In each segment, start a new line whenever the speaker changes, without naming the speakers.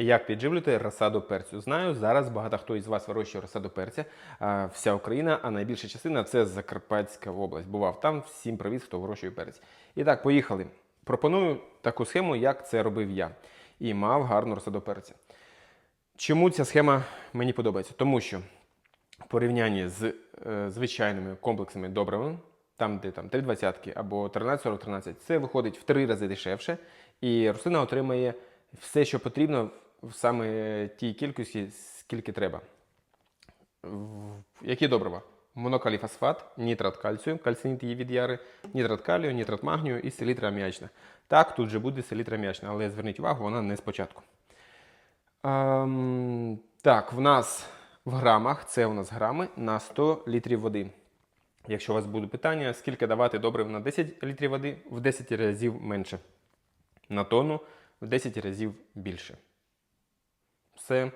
Як підживлювати розсаду перцю? Знаю, зараз багато хто із вас вирощує розсаду перця. Вся Україна, а найбільша частина це Закарпатська область. Бував там. Всім привіт, хто вирощує перець. І так, поїхали. Пропоную таку схему, як це робив я. І мав гарну розсаду перця. Чому ця схема мені подобається? Тому що в порівнянні з е, звичайними комплексними добривами, там, де там 3,20 або 13,40-13, це виходить в три рази дешевше, і рослина отримає все, що потрібно в саме тій кількості, скільки треба. Які добрива? Монокаліфосфат, нітрат кальцію, кальцинід її від яри, нітрат калію, нітрат магнію і селітра аміачна. Так, тут же буде селітра аміачна, але зверніть увагу, вона не спочатку. Ем, так, в нас в грамах, це у нас грами на 100 літрів води. Якщо у вас будуть питання, скільки давати добрив на 10 літрів води, в 10 разів менше. На тонну в 10 разів більше. Все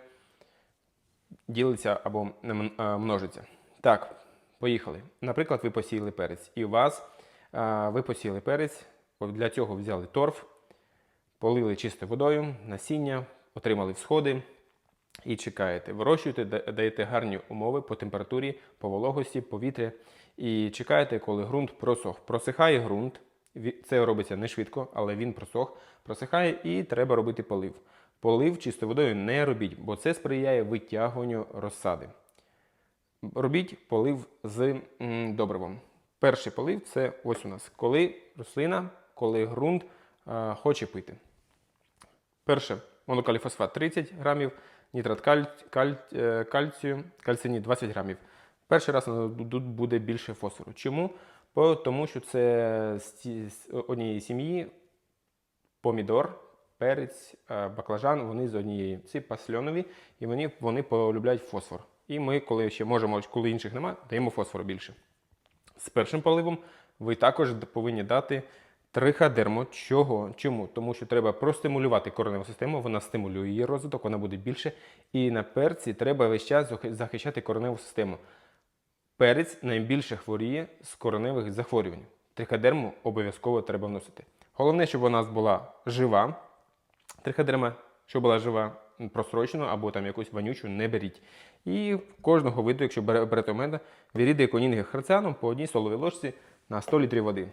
ділиться або е, множиться. Так, поїхали. Наприклад, ви посіяли перець, і у вас е, ви посіяли перець, для цього взяли торф, полили чистою водою, насіння, отримали всходи і чекаєте. Вирощуєте, даєте гарні умови по температурі, по вологості, повітря. І чекаєте, коли ґрунт просох. Просихає ґрунт, це робиться не швидко, але він просох, просихає і треба робити полив. Полив чистою водою не робіть, бо це сприяє витягуванню розсади. Робіть полив з добривом. Перший полив це ось у нас, коли рослина, коли ґрунт е, хоче пити. Перше монокаліфосфат 30 грамів, нітрат каль, каль, е, кальцію, кальцині 20 грамів. Перший раз тут буде більше фосфору. Чому? Тому що це з однієї сім'ї помідор, перець, е, баклажан, вони з однієї. Ці пасльонові, і вони, вони полюбляють фосфор. І ми, коли ще можемо, коли інших немає, даємо фосфору більше. З першим поливом ви також повинні дати триходермо. Чого? Чому? Тому що треба простимулювати кореневу систему, вона стимулює її розвиток, вона буде більше. І на перці треба весь час захищати кореневу систему. Перець найбільше хворіє з кореневих захворювань. Триходерму обов'язково треба вносити. Головне, щоб вона була жива. Триходерма, щоб була жива, просрочену або там якусь вонючу, не беріть. І кожного виду, якщо берете у мене, віріди конінги херцяном по одній столовій ложці на 100 літрів води.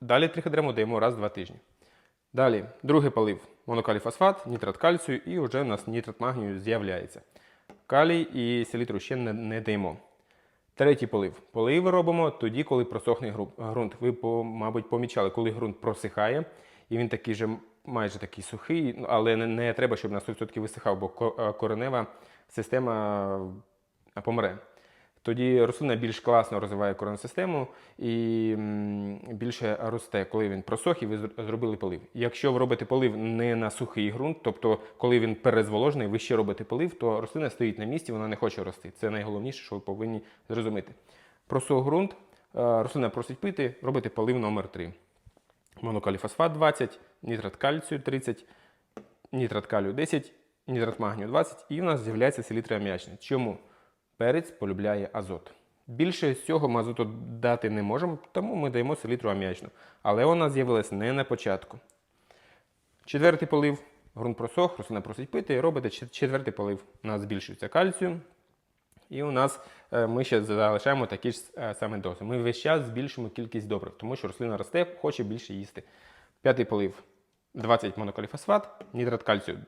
Далі триходерму даємо раз в два тижні. Далі, другий полив монокаліфосфат, нітрат кальцію, і вже у нас нітрат магнію з'являється. Калій і селітру ще не, не даємо. Третій полив. Полив робимо тоді, коли просохне ґрунт. Ви, мабуть, помічали, коли ґрунт просихає, і він такий же майже такий сухий, але не, не треба, щоб на 100% висихав, бо е, коренева система е, помре. Тоді рослина більш класно розвиває коренну систему і більше росте, коли він просох і ви зробили полив. Якщо ви робите полив не на сухий ґрунт, тобто коли він перезволожений, ви ще робите полив, то рослина стоїть на місці, вона не хоче рости. Це найголовніше, що ви повинні зрозуміти. Просох ґрунт, е, рослина просить пити, робите полив номер 3 Монокаліфосфат 20, нітрат кальцію 30, нітрат калію 10, нітрат магнію 20, і в нас з'являється селітра аміачна. Чому? Перець полюбляє азот. Більше з цього ми азоту дати не можемо, тому ми даємо селітру аміачну. Але вона з'явилася не на початку. Четвертий полив. Грунт просох, рослина просить пити, і робите чет- четвертий полив. У нас збільшується кальцію. І у нас е, ми ще залишаємо такі ж е, саме дози. Ми весь час збільшуємо кількість добрив, тому що рослина росте, хоче більше їсти. П'ятий полив 20 монокаліфосфат, нітрат кальцію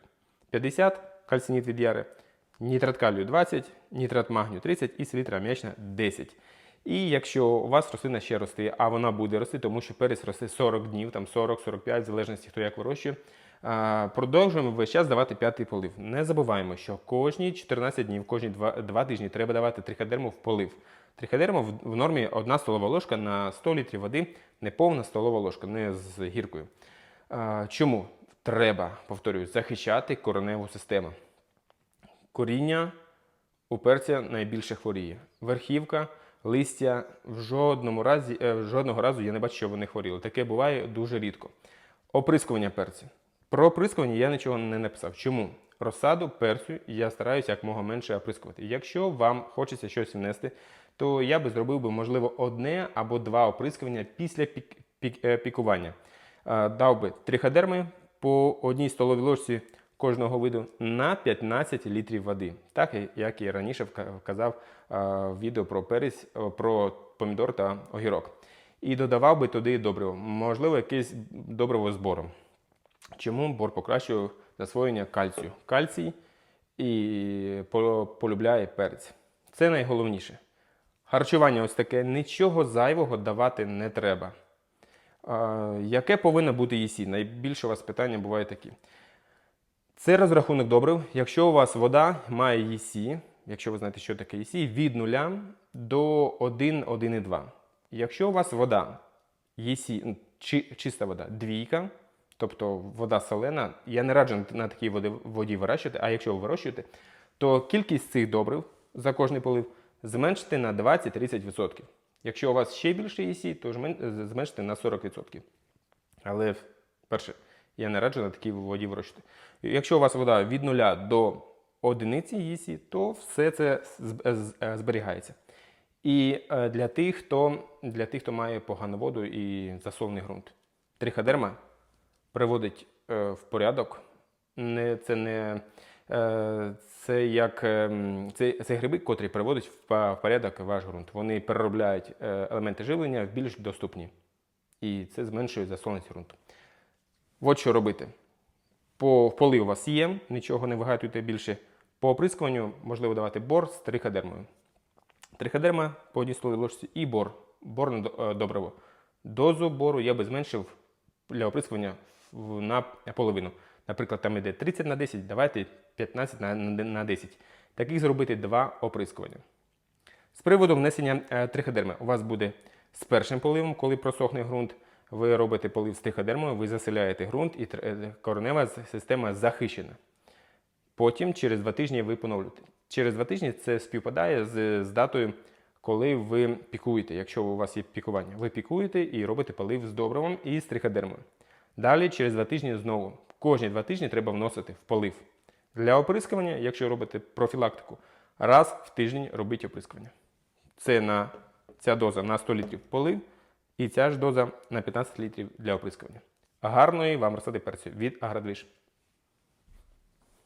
50, кальцинід від яри, нітрат калію 20, нітрат магнію 30 і селітра аміачна 10. І якщо у вас рослина ще росте, а вона буде рости, тому що перець росте 40 днів, там 40-45, в залежності хто як вирощує, продовжуємо весь час давати п'ятий полив. Не забуваємо, що кожні 14 днів, кожні 2, 2 тижні треба давати триходерму в полив. Триходерма в, нормі 1 столова ложка на 100 літрів води, не повна столова ложка, не з гіркою. Чому? Треба, повторюю, захищати кореневу систему. Коріння у перця найбільше хворіє. Верхівка, листя в жодному разі, е, жодного разу я не бачу, що вони хворіли. Таке буває дуже рідко. Оприскування перця. Про оприскування я нічого не написав. Чому? Розсаду перцю я стараюся якмога менше оприскувати. Якщо вам хочеться щось внести, то я би зробив би, можливо, одне або два оприскування після пік, пік, е, пікування. Е, Дав би триходерми по одній столовій ложці кожного виду на 15 літрів води. Так як і раніше вка- вказав в відео про перець, про помідор та огірок. І додавав би туди добриво, можливо, якесь добриво з бором. Чому бор покращує засвоєння кальцію? Кальцій і полюбляє перець. Це найголовніше. Харчування ось таке, нічого зайвого давати не треба. А, яке повинно бути ЄСІ? Найбільше у вас питання бувають такі. Це розрахунок добрив. Якщо у вас вода має ЄСІ, якщо ви знаєте, що таке ЄСІ, від 0 до 1, 1,2. Якщо у вас вода ЄСІ, чи, чиста вода, двійка, тобто вода солена, я не раджу на такій воді, воді вирощувати, а якщо ви вирощуєте, то кількість цих добрив за кожний полив зменшити на 20-30%. Якщо у вас ще більше ЄСІ, то зменшити на 40%. Але перше, я не раджу на такій воді вирощувати. Якщо у вас вода від 0 до одиниці ЄСІ, то все це зберігається. І е, для тих, хто, для тих, хто має погану воду і засолений ґрунт, триходерма приводить е, в порядок. Не, це не е, це як е, це, це гриби, котрі приводять в, порядок ваш ґрунт. Вони переробляють елементи живлення в більш доступні. І це зменшує засоленість ґрунту. От що робити. По полив у вас є, нічого не вигадуйте більше. По оприскуванню можливо давати бор з триходермою. Триходерма по одній столовій ложці і бор. Бор на добриво. Дозу бору я би зменшив для оприскування на половину. Наприклад, там йде 30 на 10, давайте 15 на, на, на 10. Таких зробити два оприскування. З приводу внесення е, триходерми. У вас буде з першим поливом, коли просохне ґрунт, ви робите полив з триходермою, ви заселяєте ґрунт і е, коренева система захищена. Потім через два тижні ви поновлюєте. Через два тижні це співпадає з, з датою, коли ви пікуєте. Якщо у вас є пікування, ви пікуєте і робите полив з добривом і з триходермою. Далі, через два тижні знову. Кожні два тижні треба вносити в полив. Для оприскування, якщо робите профілактику, раз в тиждень робіть оприскування. Це на ця доза на 100 літрів полив, і ця ж доза на 15 літрів для оприскування. Гарної вам розсади перцю від Агродвіж.